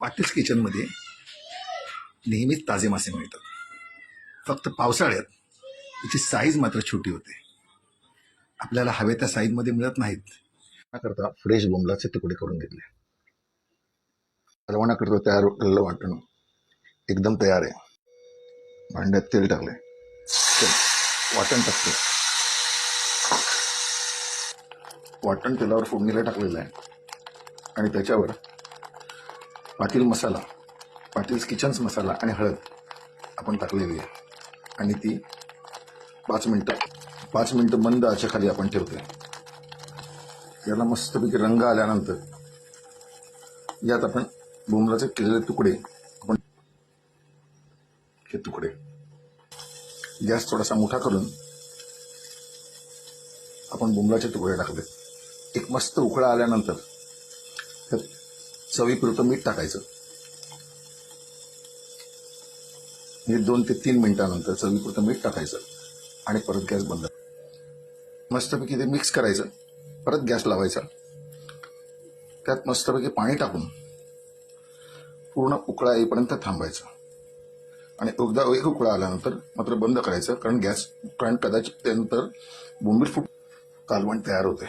पाटील्स किचनमध्ये नेहमीच ताजे मासे मिळतात. फक्त पावसाळ्यात त्याची साईज मात्र छोटी होते. आपल्याला हवे त्या साईजमध्ये मिळत नाहीत. करता फ्रेश बोंबलाचे तुकडे करून घेतले. करतो तयार केलेलं वाटण. एकदम तयार आहे. भांड्यात तेल टाकले वाटण टाकते वाटण तेलावर फोडणीला टाकलेलं आहे. आणि त्याच्यावर पाटील मसाला पाटील्स किचन्स मसाला आणि हळद आपण टाकलेली आहे. आणि ती पाच मिनटं पाच मिनटं मंद आच्या खाली आपण ठेवतोय. याला मस्तपैकी रंग आल्यानंतर यात आपण बोंबलाचे केलेले तुकडे आपण हे तुकडे. गॅस थोडासा मोठा करून आपण बोंबलाचे तुकडे टाकले. एक मस्त उकळा आल्यानंतर त्यात चवीपुरतं मीठ टाकायचं. हे दोन ते तीन मिनिटानंतर चवीपुरतं मीठ टाकायचं आणि परत गॅस बंद. मस्तपैकी ते मिक्स करायचं परत गॅस लावायचा. त्यात मस्तपैकी पाणी टाकून पूर्ण उकळा येईपर्यंत थांबायचं आणि एकदा एक उकळा आल्यानंतर मात्र बंद करायचं कारण गॅस कारण कदाचित त्यानंतर बोंबीर फूट कालवण तयार होते.